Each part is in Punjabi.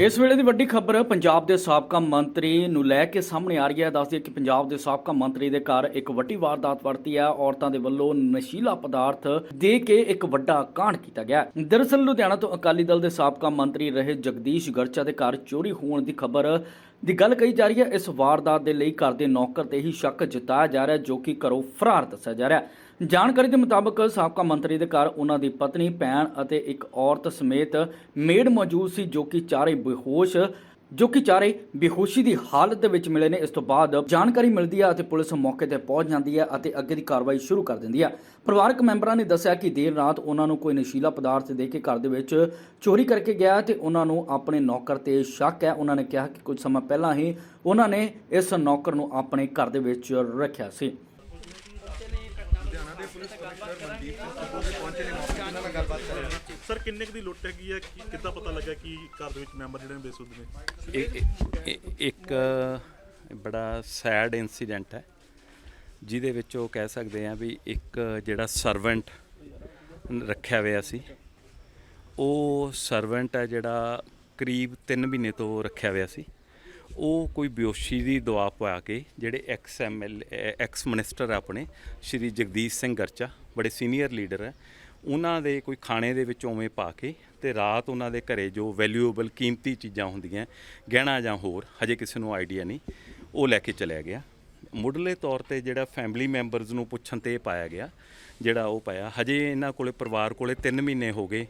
ਇਸ ਵੇਲੇ ਦੀ ਵੱਡੀ ਖਬਰ, ਪੰਜਾਬ ਦੇ ਸਾਬਕਾ ਮੰਤਰੀ ਨੂੰ ਲੈ ਕੇ ਸਾਹਮਣੇ ਆ ਰਹੀ ਹੈ। ਦੱਸਦੀ ਕਿ ਪੰਜਾਬ ਦੇ ਸਾਬਕਾ ਮੰਤਰੀ ਦੇ ਘਰ ਇੱਕ ਵੱਡੀ ਵਾਰਦਾਤ ਵਰਤੀ ਹੈ। ਔਰਤਾਂ ਦੇ ਵੱਲੋਂ ਨਸ਼ੀਲਾ ਪਦਾਰਥ ਦੇ ਕੇ ਇੱਕ ਵੱਡਾ ਕਾਂਡ ਕੀਤਾ ਗਿਆ ਦਰਅਸਲ, ਲੁਧਿਆਣਾ ਤੋਂ ਅਕਾਲੀ ਦਲ ਦੇ ਸਾਬਕਾ ਮੰਤਰੀ ਰਹੇ ਜਗਦੀਸ਼ ਗਰਚਾ ਦੇ ਘਰ ਚੋਰੀ ਹੋਣ ਦੀ ਖਬਰ ਦੀ ਗੱਲ ਕਹੀ ਜਾ ਰਹੀ ਹੈ। ਇਸ ਵਾਰਦਾਤ ਦੇ ਲਈ ਘਰ ਦੇ ਨੌਕਰ ਤੇ ਹੀ ਸ਼ੱਕ ਜਤਾਇਆ ਜਾ ਰਿਹਾ ਜੋ ਕਿ ਘਰੋਂ ਫਰਾਰ ਦੱਸਿਆ ਜਾ ਰਿਹਾ ਜਾਣਕਾਰੀ ਦੇ ਮੁਤਾਬਕ ਸਾਬਕਾ ਮੰਤਰੀ ਦੇ ਘਰ ਉਹਨਾਂ ਦੀ ਪਤਨੀ, ਭੈਣ ਅਤੇ ਇੱਕ ਔਰਤ ਸਮੇਤ ਮੇਡ ਮੌਜੂਦ ਸੀ ਜੋ ਕਿ ਚਾਰੇ ਬੇਹੋਸ਼, ਜੋ ਕਿ ਚਾਰੇ ਬੇਹੋਸ਼ੀ ਦੀ ਹਾਲਤ ਦੇ ਵਿੱਚ ਮਿਲੇ ਨੇ। ਇਸ ਤੋਂ ਬਾਅਦ ਜਾਣਕਾਰੀ ਮਿਲਦੀ ਹੈ ਅਤੇ ਪੁਲਿਸ ਮੌਕੇ ਤੇ ਪਹੁੰਚ ਜਾਂਦੀ ਹੈ ਅਤੇ ਅੱਗੇ ਦੀ ਕਾਰਵਾਈ ਸ਼ੁਰੂ ਕਰ ਦਿੰਦੀ ਹੈ। ਪਰਿਵਾਰਕ ਮੈਂਬਰਾਂ ਨੇ ਦੱਸਿਆ ਕਿ ਦੇਰ ਰਾਤ ਉਹਨਾਂ ਨੂੰ ਕੋਈ ਨਸ਼ੀਲਾ ਪਦਾਰਥ ਦੇ ਕੇ ਘਰ ਦੇ ਵਿੱਚ ਚੋਰੀ ਕਰਕੇ ਗਿਆ ਤੇ ਉਹਨਾਂ ਨੂੰ ਆਪਣੇ ਨੌਕਰ ਤੇ ਸ਼ੱਕ ਹੈ। ਉਹਨਾਂ ਨੇ ਕਿਹਾ ਕਿ ਕੁਝ ਸਮਾਂ ਪਹਿਲਾਂ ਹੀ ਉਹਨਾਂ ਨੇ ਇਸ ਨੌਕਰ ਨੂੰ ਆਪਣੇ ਘਰ ਦੇ ਵਿੱਚ ਰੱਖਿਆ ਸੀ। ਸਰ ਕਿੰਨੇ ਕੁ ਦੀ ਲੁੱਟ ਹੈਗੀ ਹੈ ਕੀ ਕਿੱਦਾਂ ਪਤਾ ਲੱਗਾ ਕਿ ਘਰ ਦੇ ਵਿੱਚ ਮੈਂਬਰ ਜਿਹੜੇ ਨੇ ਬੇਸੁੱਧ ਨੇ? ਇੱਕ ਬੜਾ ਸੈਡ ਇਨਸੀਡੈਂਟ ਹੈ ਜਿਹਦੇ ਵਿੱਚ ਉਹ ਕਹਿ ਸਕਦੇ ਆ ਵੀ ਇੱਕ ਜਿਹੜਾ ਸਰਵੈਂਟ ਰੱਖਿਆ ਹੋਇਆ ਸੀ ਉਹ ਸਰਵੈਂਟ ਹੈ ਜਿਹੜਾ ਕਰੀਬ 3 ਮਹੀਨੇ ਤੋਂ ਰੱਖਿਆ ਹੋਇਆ ਸੀ। ਉਹ ਕੋਈ ਬਿਓਸ਼ੀ ਦੀ ਦਵਾ ਪਾ ਕੇ ਜਿਹੜੇ ਐਕਸ ਐਮਐਲ ਐਕਸ ਮਿਨਿਸਟਰ ਆਪਣੇ, ਸ਼੍ਰੀ ਜਗਦੀਸ਼ ਸਿੰਘ ਗਰਚਾ, ਬੜੇ ਸੀਨੀਅਰ ਲੀਡਰ ਹੈ ਉਹਨਾਂ ਦੇ ਕੋਈ ਖਾਣੇ ਦੇ ਵਿੱਚ ਉਵੇਂ ਪਾ ਕੇ ਤੇ ਰਾਤ ਉਹਨਾਂ ਦੇ ਘਰੇ ਜੋ ਵੈਲਿਊਏਬਲ ਕੀਮਤੀ ਚੀਜ਼ਾਂ ਹੁੰਦੀਆਂ, ਗਹਿਣਾ ਜਾਂ ਹੋਰ, ਹਜੇ ਕਿਸੇ ਨੂੰ ਆਈਡੀਆ ਨਹੀਂ, ਉਹ ਲੈ ਕੇ ਚਲਿਆ ਗਿਆ। ਮੁੱਢਲੇ ਤੌਰ ਤੇ ਜਿਹੜਾ ਫੈਮਿਲੀ ਮੈਂਬਰਸ ਨੂੰ ਪੁੱਛਣ ਤੇ ਪਾਇਆ ਗਿਆ, ਜਿਹੜਾ ਉਹ ਪਾਇਆ, ਹਜੇ ਇਹਨਾਂ ਕੋਲੇ ਪਰਿਵਾਰ ਕੋਲੇ 3 ਮਹੀਨੇ ਹੋ ਗਏ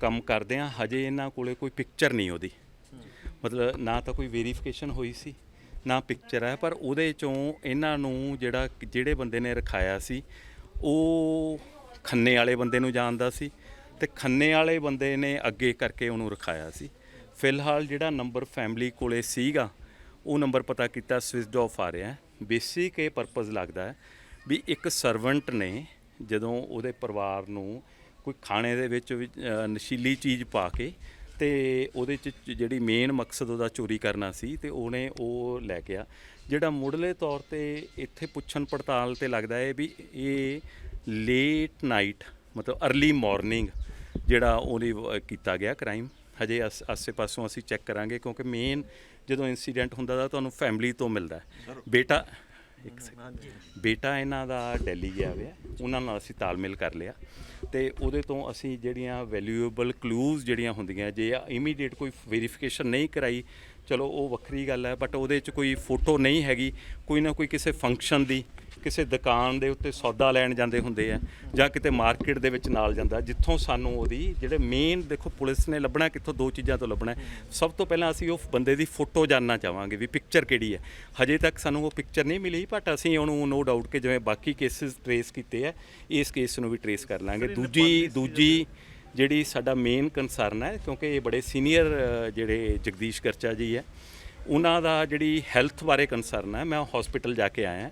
ਕੰਮ ਕਰਦੇ ਆ, ਹਜੇ ਇਹਨਾਂ ਕੋਲੇ ਕੋਈ ਪਿਕਚਰ ਨਹੀਂ ਉਹਦੀ। ਮਤਲਬ ਨਾ ਤਾਂ ਕੋਈ ਵੈਰੀਫਿਕੇਸ਼ਨ ਹੋਈ ਸੀ, ਨਾ ਪਿਕਚਰ ਹੈ, ਪਰ ਉਹਦੇ ਚੋਂ ਇਹਨਾਂ ਨੂੰ ਜਿਹੜਾ ਜਿਹੜੇ ਬੰਦੇ ਨੇ ਰਖਾਇਆ ਸੀ, ਉਹ ਖੰਨੇ ਵਾਲੇ ਬੰਦੇ ਨੂੰ ਜਾਣਦਾ ਸੀ ਤੇ ਖੰਨੇ ਵਾਲੇ ਬੰਦੇ ਨੇ ਅੱਗੇ ਕਰਕੇ ਉਹਨੂੰ ਰਖਾਇਆ ਸੀ। ਫਿਲਹਾਲ ਜਿਹੜਾ ਨੰਬਰ ਫੈਮਿਲੀ ਕੋਲੇ ਸੀਗਾ, ਉਹ ਨੰਬਰ ਪਤਾ ਕੀਤਾ ਸਵਿਚਡ ਆਫ ਆ ਰਿਹਾ ਬੇਸਿਕ ਇਹ ਪਰਪਸ ਲੱਗਦਾ ਹੈ ਵੀ ਇੱਕ ਸਰਵੈਂਟ ਨੇ ਜਦੋਂ ਉਹਦੇ ਪਰਿਵਾਰ ਨੂੰ ਕੋਈ ਖਾਣੇ ਦੇ ਵਿੱਚ ਨਸ਼ੀਲੀ ਚੀਜ਼ ਪਾ ਕੇ ਤੇ ਉਹਦੇ ਚ ਜਿਹੜੀ ਮੇਨ ਮਕਸਦ ਉਹਦਾ ਚੋਰੀ ਕਰਨਾ ਸੀ ਤੇ ਉਹਨੇ ਉਹ ਲੈ ਗਿਆ ਜਿਹੜਾ ਮੁੱਢਲੇ ਤੌਰ ਤੇ ਇੱਥੇ ਪੁੱਛਣ ਪੜਤਾਲ ਤੇ ਲੱਗਦਾ ਹੈ ਵੀ ਇਹ ਲੇਟ ਨਾਈਟ ਮਤਲਬ अर्ਲੀ ਮਾਰਨਿੰਗ ਜਿਹੜਾ ਉਹਨੇ ਕੀਤਾ ਗਿਆ ਕ੍ਰਾਈਮ ਹਜੇ ਆਸ- ਪਾਸੋਂ ਅਸੀਂ ਚੈੱਕ ਕਰਾਂਗੇ ਕਿਉਂਕਿ ਮੇਨ ਜਦੋਂ ਇਨਸੀਡੈਂਟ ਹੁੰਦਾ ਤਾਂ ਤੁਹਾਨੂੰ ਫੈਮਿਲੀ ਤੋਂ ਮਿਲਦਾ ਹੈ। ਬੇਟਾ ਇੱਕ ਸੈਕਿੰਡ ਬੇਟਾ ਇਹਨਾਂ ਦਾ ਦਿੱਲੀ ਗਿਆ ਹੋਇਆ। ਉਹਨਾਂ ਨਾਲ ਅਸੀਂ ਤਾਲਮੇਲ ਕਰ ਲਿਆ। ਤੇ ਉਹਦੇ ਤੋਂ ਅਸੀਂ ਜਿਹੜੀਆਂ ਵੈਲਿਊਏਬਲ ਕਲੂਜ਼ ਜਿਹੜੀਆਂ ਹੁੰਦੀਆਂ ਜੇ ਇਮੀਡੀਏਟ ਕੋਈ ਵੈਰੀਫਿਕੇਸ਼ਨ ਨਹੀਂ ਕਰਾਈ ਚਲੋ ਉਹ ਵੱਖਰੀ ਗੱਲ ਹੈ ਬਟ ਉਹਦੇ 'ਚ ਕੋਈ ਫੋਟੋ ਨਹੀਂ ਹੈਗੀ ਕੋਈ ਨਾ ਕੋਈ ਕਿਸੇ ਫੰਕਸ਼ਨ ਦੀ। ਕਿਸੇ ਦੁਕਾਨ ਦੇ ਉੱਤੇ ਸੌਦਾ ਲੈਣ ਜਾਂਦੇ ਹੁੰਦੇ ਆ ਜਾਂ ਕਿਤੇ ਮਾਰਕੀਟ ਦੇ ਵਿੱਚ ਨਾਲ ਜਾਂਦਾ ਜਿੱਥੋਂ ਸਾਨੂੰ ਉਹਦੀ ਜਿਹੜੇ ਮੇਨ ਦੇਖੋ ਪੁਲਿਸ ਨੇ ਲੱਭਣਾ ਕਿੱਥੋਂ ਦੋ ਚੀਜ਼ਾਂ ਤੋਂ ਲੱਭਣਾ। ਸਭ ਤੋਂ ਪਹਿਲਾਂ ਅਸੀਂ ਉਹ ਬੰਦੇ ਦੀ ਫੋਟੋ ਜਾਨਣਾ ਚਾਹਾਂਗੇ ਵੀ ਪਿਕਚਰ ਕਿਹੜੀ ਹੈ। ਹਜੇ ਤੱਕ ਸਾਨੂੰ ਉਹ ਪਿਕਚਰ ਨਹੀਂ ਮਿਲੀ ਬਟ ਅਸੀਂ ਉਹਨੂੰ ਨੋ ਡਾਊਟ ਕਿ ਜਿਵੇਂ ਬਾਕੀ ਕੇਸਿਸ ਟਰੇਸ ਕੀਤੇ ਆ ਇਸ ਕੇਸ ਨੂੰ ਵੀ ਟਰੇਸ ਕਰ ਲਾਂਗੇ। ਦੂਜੀ ਦੂਜੀ ਜਿਹੜੀ ਸਾਡਾ ਮੇਨ ਕੰਸਰਨ ਹੈ ਕਿਉਂਕਿ ਇਹ ਬੜੇ ਸੀਨੀਅਰ ਜਿਹੜੇ ਜਗਦੀਸ਼ ਕਰਚਾ ਜੀ ਹੈ ਉਹਨਾਂ ਦਾ ਜਿਹੜੀ ਹੈਲਥ ਬਾਰੇ ਕੰਸਰਨ ਹੈ ਮੈਂ ਹਸਪੀਟਲ ਜਾ ਕੇ ਆਇਆ।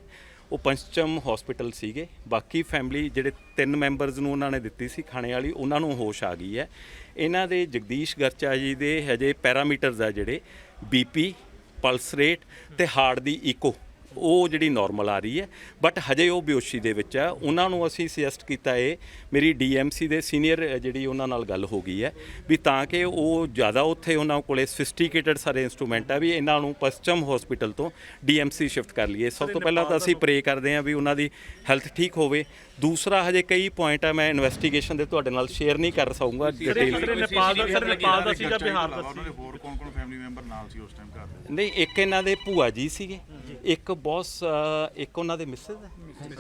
ਉਹ ਪੰਚਮ ਹਸਪੀਟਲ ਸੀਗੇ। ਬਾਕੀ ਫੈਮਿਲੀ ਜਿਹੜੇ ਤਿੰਨ ਮੈਂਬਰਸ ਨੂੰ ਉਹਨਾਂ ਨੇ ਦਿੱਤੀ ਸੀ ਖਾਣੇ ਵਾਲੀ, ਉਹਨਾਂ ਨੂੰ ਹੋਸ਼ ਆ ਗਈ ਹੈ। ਇਹਨਾਂ ਦੇ ਜਗਦੀਸ਼ ਗਰਚਾ ਜੀ ਦੇ ਹਜੇ ਪੈਰਾਮੀਟਰਸ ਆ ਜਿਹੜੇ ਬੀਪੀ ਪਲਸ ਰੇਟ ਤੇ ਹਾਰਟ ਦੀ ਇਕੋ ਉਹ ਜਿਹੜੀ ਨਾਰਮਲ ਆ ਰਹੀ ਹੈ ਬਟ ਹਜੇ ਉਹ ਬੇਹੋਸ਼ੀ ਦੇ ਵਿੱਚ ਹੈ। ਉਹਨਾਂ ਨੂੰ ਅਸੀਂ ਸੁਜੈਸਟ ਕੀਤਾ ਹੈ ਮੇਰੀ ਡੀਐਮਸੀ ਦੇ ਸੀਨੀਅਰ ਜਿਹੜੀ ਉਹਨਾਂ ਨਾਲ ਗੱਲ ਹੋ ਗਈ ਹੈ ਵੀ ਤਾਂ ਕਿ ਉਹ ਜ਼ਿਆਦਾ ਉੱਥੇ ਉਹਨਾਂ ਕੋਲੇ ਸਫਿਸਟੀਕੇਟਡ ਸਾਰੇ ਇਨਸਟਰੂਮੈਂਟ ਆ ਵੀ ਇਹਨਾਂ ਨੂੰ ਪਸ਼ਚਮ ਹਸਪੀਟਲ ਤੋਂ ਡੀਐਮਸੀ ਸ਼ਿਫਟ ਕਰ ਲਈਏ। ਸਭ ਤੋਂ ਪਹਿਲਾਂ ਤਾਂ ਅਸੀਂ ਪ੍ਰੇ ਕਰਦੇ ਹਾਂ ਵੀ ਉਹਨਾਂ ਦੀ ਹੈਲਥ ਠੀਕ ਹੋਵੇ। ਦੂਸਰਾ ਹਜੇ ਕਈ ਪੁਆਇੰਟ ਆ ਮੈਂ ਇਨਵੈਸਟੀਗੇਸ਼ਨ ਦੇ ਤੁਹਾਡੇ ਨਾਲ ਸ਼ੇਅਰ ਨਹੀਂ ਕਰ ਸਕੂੰਗਾ ਡਿਟੇਲ ਸਰ ਨੇਪਾਲ ਦਾ ਸਰ ਨੇਪਾਲ ਦਾ ਸੀਗਾ ਬਿਹਾਰ ਦਾ ਉਹਨਾਂ ਦੇ ਹੋਰ ਕੌਣ ਕੌਣ ਫੈਮਿਲੀ ਮੈਂਬਰ ਨਾਲ ਸੀ ਉਸ ਟਾਈਮ ਘਰ ਦੇ? ਨਹੀਂ ਇੱਕ ਇਹਨਾਂ ਦੇ ਭੂਆ ਜੀ ਸੀਗੇ ਇੱਕ ਬੌਸ ਇੱਕ ਉਹਨਾਂ ਦੇ ਮਿਸਿਸ ਹੈ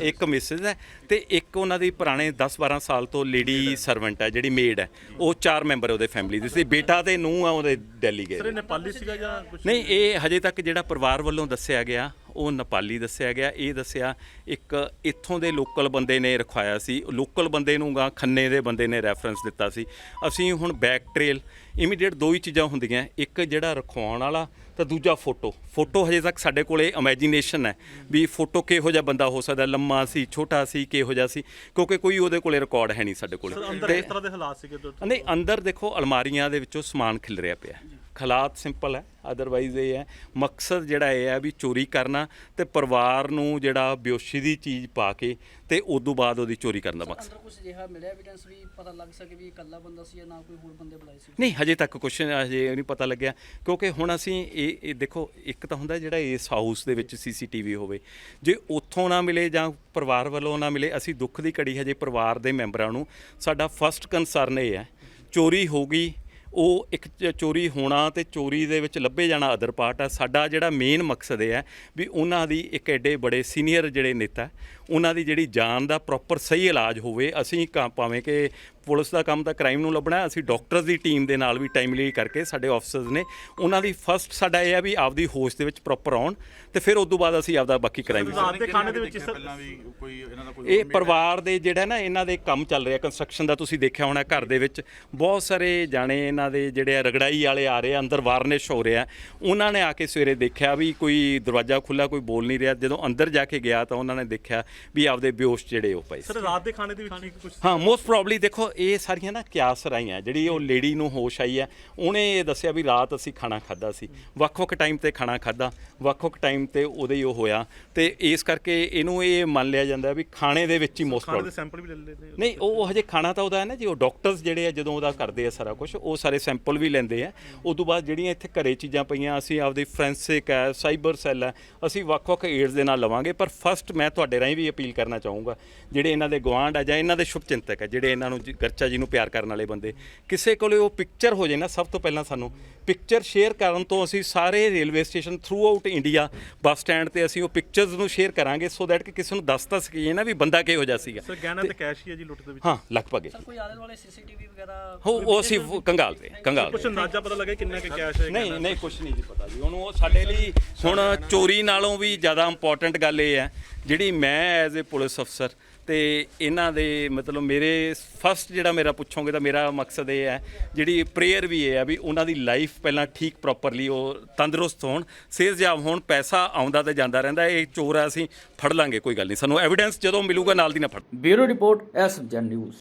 ਇੱਕ ਮਿਸਿਸ ਹੈ ਤੇ ਇੱਕ ਉਹਨਾਂ ਦੀ ਪੁਰਾਣੇ 10 12 ਸਾਲ ਤੋਂ ਲੇਡੀ ਸਰਵੈਂਟ ਹੈ। ਜਿਹੜੀ ਮੇਡ ਹੈ। ਉਹ ਚਾਰ ਮੈਂਬਰ ਉਹਦੇ ਫੈਮਿਲੀ ਦੇ ਸੀ। ਬੇਟਾ ਤੇ ਨੂੰਹ ਆ ਉਹਦੇ ਦਿੱਲੀ ਗਏ। ਸਰ ਨੇਪਾਲੀ ਸੀਗਾ ਜਾਂ ਕੁਝ ਨਹੀਂ ਇਹ ਹਜੇ ਤੱਕ ਜਿਹੜਾ ਪਰਿਵਾਰ ਵੱਲੋਂ ਦੱਸਿਆ ਗਿਆ ਉਹ ਨੇਪਾਲੀ ਦੱਸਿਆ ਗਿਆ। ਇਹ ਦੱਸਿਆ ਇੱਕ ਇੱਥੋਂ ਦੇ ਲੋਕਲ ਬੰਦੇ ਨੇ ਰਖਵਾਇਆ ਸੀ। ਲੋਕਲ ਬੰਦੇ ਨੂੰ ਗਾ ਖੰਨੇ ਦੇ ਬੰਦੇ ਨੇ ਰੈਫਰੈਂਸ ਦਿੱਤਾ ਸੀ। ਅਸੀਂ ਹੁਣ ਬੈਕ ਟ੍ਰੇਲ ਇਮੀਡੀਏਟ ਦੋ ਹੀ ਚੀਜ਼ਾਂ ਹੁੰਦੀਆਂ ਇੱਕ ਜਿਹੜਾ ਰਖਵਾਉਣ ਵਾਲਾ ਤਾਂ ਦੂਜਾ ਫੋਟੋ ਫੋਟੋ ਹਜੇ ਤੱਕ ਸਾਡੇ ਕੋਲੇ ਇਮੇਜਿਨੇਸ਼ਨ ਹੈ ਵੀ ਫੋਟੋ ਕਿਹੋ ਜਿਹਾ ਬੰਦਾ ਹੋ ਸਕਦਾ ਲੰਮਾ ਸੀ ਛੋਟਾ ਸੀ ਕਿਹੋ ਜਿਹਾ ਸੀ ਕਿਉਂਕਿ ਕੋਈ ਉਹਦੇ ਕੋਲੇ ਰਿਕਾਰਡ ਹੈ ਨਹੀਂ ਸਾਡੇ ਕੋਲੇ। ਅੰਦਰ ਤੇ- ਕਿਸ ਤਰ੍ਹਾਂ ਦੇ ਹਾਲਾਤ ਸੀਗੇ? ਨਹੀਂ ਅੰਦਰ ਦੇਖੋ ਅਲਮਾਰੀਆਂ ਦੇ ਵਿੱਚੋਂ ਸਮਾਨ ਖਿਲਰਿਆ ਪਿਆ ਹਾਲਾਤ ਸਿੰਪਲ ਹੈ ਅਦਰਵਾਈਜ਼ ਇਹ ਹੈ। ਮਕਸਦ ਜਿਹੜਾ ਇਹ ਹੈ ਵੀ ਚੋਰੀ ਕਰਨਾ ਤੇ ਪਰਿਵਾਰ ਨੂੰ ਜਿਹੜਾ ਬਿਓਸ਼ੀ ਦੀ ਚੀਜ਼ ਪਾ ਕੇ ਤੇ ਉਦੋਂ ਬਾਅਦ ਉਹਦੀ ਚੋਰੀ ਕਰਨ ਦਾ ਮਕਸਦ। ਅੰਦਰ ਕੁਝ ਅਜਿਹਾ ਮਿਲਿਆ ਐਵੀਡੈਂਸ ਵੀ ਪਤਾ ਲੱਗ ਸਕੇ ਵੀ ਇਕੱਲਾ ਬੰਦਾ ਸੀ ਜਾਂ ਨਾ ਕੋਈ ਹੋਰ ਬੰਦੇ ਬੁਲਾਏ ਸੀ? ਨਹੀਂ ਹਜੇ ਤੱਕ ਕੁਝ ਹਜੇ ਨਹੀਂ ਪਤਾ ਲੱਗਿਆ। ਕਿਉਂਕਿ ਹੁਣ ਅਸੀਂ ਇਹ ਇਹ ਦੇਖੋ, ਇੱਕ ਤਾਂ ਹੁੰਦਾ ਜਿਹੜਾ ਇਸ ਹਾਊਸ ਦੇ ਵਿੱਚ ਸੀਸੀਟੀਵੀ ਹੋਵੇ, ਜੇ ਉੱਥੋਂ ਨਾ ਮਿਲੇ ਜਾਂ ਪਰਿਵਾਰ ਵੱਲੋਂ ਨਾ ਮਿਲੇ, ਅਸੀਂ ਦੁੱਖ ਦੀ ਘੜੀ ਹਜੇ ਪਰਿਵਾਰ ਦੇ ਮੈਂਬਰਾਂ ਨੂੰ, ਸਾਡਾ ਫਸਟ ਕੰਸਰਨ ਇਹ ਹੈ, ਚੋਰੀ ਹੋ ਗਈ, ਉਹ ਇੱਕ ਚੋਰੀ ਹੋਣਾ ਤੇ ਚੋਰੀ ਦੇ ਵਿੱਚ ਲੱਭੇ ਜਾਣਾ ਅਦਰ ਪਾਰਟ ਆ। ਸਾਡਾ ਜਿਹੜਾ ਮੇਨ ਮਕਸਦ ਇਹ ਹੈ ਵੀ ਉਹਨਾਂ ਦੀ ਇੱਕ ਐਡੇ ਬੜੇ ਸੀਨੀਅਰ ਜਿਹੜੇ ਨੇਤਾ ਉਹਨਾਂ ਦੀ ਜਿਹੜੀ ਜਾਨ ਦਾ ਪ੍ਰੋਪਰ ਸਹੀ ਇਲਾਜ ਹੋਵੇ ਅਸੀਂ ਕਾ- ਭਾਵੇਂ ਕਿ ਪੁਲਿਸ ਦਾ ਕੰਮ ਤਾਂ ਕ੍ਰਾਈਮ ਨੂੰ ਲੱਭਣਾ ਹੈ, ਅਸੀਂ ਡਾਕਟਰਸ ਦੀ ਟੀਮ ਦੇ ਨਾਲ ਵੀ ਟਾਈਮਲੀ ਕਰਕੇ ਸਾਡੇ ਆਫੀਸਰਸ ਨੇ ਉਹਨਾਂ ਦੀ ਫਸਟ ਸਾਡਾ ਇਹ ਹੈ ਵੀ ਆਪਦੀ ਹੋਸ਼ ਦੇ ਵਿੱਚ ਪ੍ਰੋਪਰ ਆਉਣ ਤੇ ਫਿਰ ਉਸ ਤੋਂ ਬਾਅਦ ਅਸੀਂ ਆਪਦਾ ਬਾਕੀ ਕ੍ਰਾਈਮ ਰਾਤ ਦੇ ਖਾਣੇ ਦੇ ਵਿੱਚ ਸਰ? ਪਹਿਲਾਂ ਵੀ ਕੋਈ ਇਹਨਾਂ ਦਾ ਕੋਈ ਇਹ ਪਰਿਵਾਰ ਦੇ ਜਿਹੜਾ ਨਾ ਇਹਨਾਂ ਦੇ ਕੰਮ ਚੱਲ ਰਿਹਾ ਕੰਸਟਰਕਸ਼ਨ ਦਾ ਤੁਸੀਂ ਦੇਖਿਆ ਹੋਣਾ ਘਰ ਦੇ ਵਿੱਚ ਬਹੁਤ ਸਾਰੇ ਜਾਣੇ ਇਹਨਾਂ ਦੇ ਜਿਹੜੇ ਆ ਰਗੜਾਈ ਵਾਲੇ ਆ ਰਹੇ ਆ ਅੰਦਰ ਵਾਰਨਿਸ਼ ਹੋ ਰਿਹਾ। ਉਹਨਾਂ ਨੇ ਆ ਕੇ ਸਵੇਰੇ ਦੇਖਿਆ ਵੀ ਕੋਈ ਦਰਵਾਜ਼ਾ ਖੁੱਲਾ ਕੋਈ ਬੋਲ ਨਹੀਂ ਰਿਹਾ। ਜਦੋਂ ਅੰਦਰ ਜਾ ਕੇ ਗਿਆ ਤਾਂ ਉਹਨਾਂ ਨੇ ਦੇਖਿਆ ਵੀ ਆਪਦੇ ਬੇਹੋਸ਼ ਜਿਹੜੇ ਉਹ ਪਏ ਸੀ। ਸਰ ਰਾਤ ਦੇ ਖਾਣੇ ਦੇ ਵਿੱਚ ਕੁਝ ਹਾਂ ਮੋਸਟ ਪ੍ਰੋਬਬਲੀ ਦੇਖੋ ਇਹ ਸਾਰੀਆਂ ਨਾ ਕਿਆਸ ਰਾਈਆਂ ਜਿਹੜੀ ਉਹ ਲੇਡੀ ਨੂੰ ਹੋਸ਼ ਆਈ ਹੈ। ਉਹਨੇ ਇਹ ਦੱਸਿਆ ਵੀ ਰਾਤ ਅਸੀਂ ਖਾਣਾ ਖਾਦਾ ਸੀ। ਵੱਖ-ਵੱਖ ਟਾਈਮ ਤੇ ਖਾਣਾ ਖਾਦਾ ਵੱਖ-ਵੱਖ ਟਾਈਮ ਤੇ ਉਹਦੇ ਹੀ ਉਹ ਹੋਇਆ। ਤੇ ਇਸ ਕਰਕੇ ਇਹਨੂੰ ਇਹ ਮੰਨ ਲਿਆ ਜਾਂਦਾ ਵੀ ਖਾਣੇ ਦੇ ਵਿੱਚ ਹੀ ਮੋਸਟ ਖਾਣੇ ਦੇ ਸੈਂਪਲ ਵੀ ਲੈ ਲੈਂਦੇ ਨੇ ਨਹੀਂ ਉਹ ਉਹ ਹਜੇ ਖਾਣਾ ਤਾਂ ਉਹਦਾ ਹੈ ਨਾ ਜੀ ਉਹ ਡਾਕਟਰਸ ਜਿਹੜੇ ਆ ਜਦੋਂ ਉਹਦਾ ਕਰਦੇ ਆ ਸਾਰਾ ਕੁਝ ਉਹ ਸਾਰੇ ਸੈਂਪਲ ਵੀ ਲੈਂਦੇ ਆ। ਉਸ ਤੋਂ ਬਾਅਦ ਜਿਹੜੀਆਂ ਇੱਥੇ ਘਰੇ ਚੀਜ਼ਾਂ ਪਈਆਂ ਅਸੀਂ ਆਪਦੀ ਫੋਰੈਂਸਿਕ ਹੈ ਸਾਈਬਰ ਸੈੱਲ ਹੈ ਅਸੀਂ ਵੱਖ-ਵੱਖ ਏਡਸ ਦੇ ਨਾਲ ਲਵਾਂਗੇ। ਪਰ ਫਸਟ ਮੈਂ ਤੁਹਾਡੇ ਰਾਹੀਂ ਵੀ ਅਪੀਲ ਕਰਨਾ ਚਾਹੂੰਗਾ ਜਿਹੜੇ ਇਹਨਾਂ ਦੇ ਗਵਾਂਢ ਆ ਜਾਂ ਇਹਨਾਂ ਦੇ ਸ਼ੁਭ ਚਿੰਤਕ ਹੈ ਜਿਹੜੇ ਇਹਨਾਂ ਨੂੰ ਗਰਚਾ ਜੀ ਨੂੰ ਪਿਆਰ ਕਰਨ ਵਾਲੇ ਬੰਦੇ ਕਿਸੇ ਕੋਲੇ ਉਹ ਪਿਕਚਰ ਹੋ ਜੇ ਨਾ ਸਭ ਤੋਂ ਪਹਿਲਾਂ ਸਾਨੂੰ ਪਿਕਚਰ ਸ਼ੇਅਰ ਕਰਨ ਤੋਂ ਅਸੀਂ ਸਾਰੇ railway station throughout India bus stand ਤੇ ਅਸੀਂ ਉਹ ਪਿਕਚਰਸ ਨੂੰ ਸ਼ੇਅਰ ਕਰਾਂਗੇ ਸੋ ਦੈਟ ਕਿ ਕਿਸੇ ਨੂੰ ਦੱਸ ਤਾਂ ਸਕੀਏ ਨਾ ਵੀ ਬੰਦਾ ਕਿਹੋ ਜਿਹਾ ਸੀਗਾ। ਸਰ ਗਹਿਣਾ ਤੇ ਕੈਸ਼ ਹੀ ਹੈ ਜੀ ਲੁੱਟ ਦੇ ਵਿੱਚ। ਹਾਂ ਲਗਭਗ ਸਰ ਕੋਈ ਆਲੇ ਦੁਆਲੇ ਸੀਸੀਟੀਵੀ ਵਗੈਰਾ ਹੋ ਉਹ ਅਸੀਂ ਕੰਗਾਲ ਦੇ ਕੰਗਾਲ ਕੁਝ ਅੰਦਾਜ਼ਾ ਪਤਾ ਲੱਗਾ ਕਿੰਨਾ ਕਿ ਕੈਸ਼ ਹੈ ਨਹੀਂ ਨਹੀਂ ਕੁਝ ਨਹੀਂ ਜੀ ਪਤਾ ਜੀ ਉਹਨੂੰ ਉਹ ਸਾਡੇ ਲਈ ਹੁਣ ਚੋਰੀ ਨਾਲੋਂ ਵੀ ਜ਼ਿਆਦਾ ਇੰਪੋਰਟੈਂਟ ਗੱਲ ਇਹ ਹੈ ਜਿਹੜੀ ਮੈਂ ਐਜ਼ ਅ ਪੁਲਿਸ ਅਫਸਰ ਤੇ ਇਹਨਾਂ ਦੇ ਮਤਲਬ ਮੇਰੇ ਫਸਟ ਜਿਹੜਾ ਮੇਰਾ ਪੁੱਛੋਗੇ ਤਾਂ ਮੇਰਾ ਮਕਸਦ ਇਹ ਹੈ, ਜਿਹੜੀ ਪ੍ਰੇਅਰ ਵੀ ਇਹ ਹੈ ਵੀ ਉਹਨਾਂ ਦੀ ਲਾਈਫ ਪਹਿਲਾਂ ਠੀਕ ਪ੍ਰੋਪਰਲੀ ਉਹ ਤੰਦਰੁਸਤ ਹੋਣ ਸਿਹਤਯਾਬ ਹੋਣ, ਪੈਸਾ ਆਉਂਦਾ ਤੇ ਜਾਂਦਾ ਰਹਿੰਦਾ, ਇਹ ਚੋਰ ਆ, ਅਸੀਂ ਫੜ ਲਾਂਗੇ, ਕੋਈ ਗੱਲ ਨਹੀਂ। ਸਾਨੂੰ ਐਵੀਡੈਂਸ ਜਦੋਂ ਮਿਲੂਗਾ ਨਾਲ ਦੀ ਨਾ ਫੜ ਬਿਊਰੋ ਰਿਪੋਰਟ ਐਸਜਨ ਨਿਊਜ਼।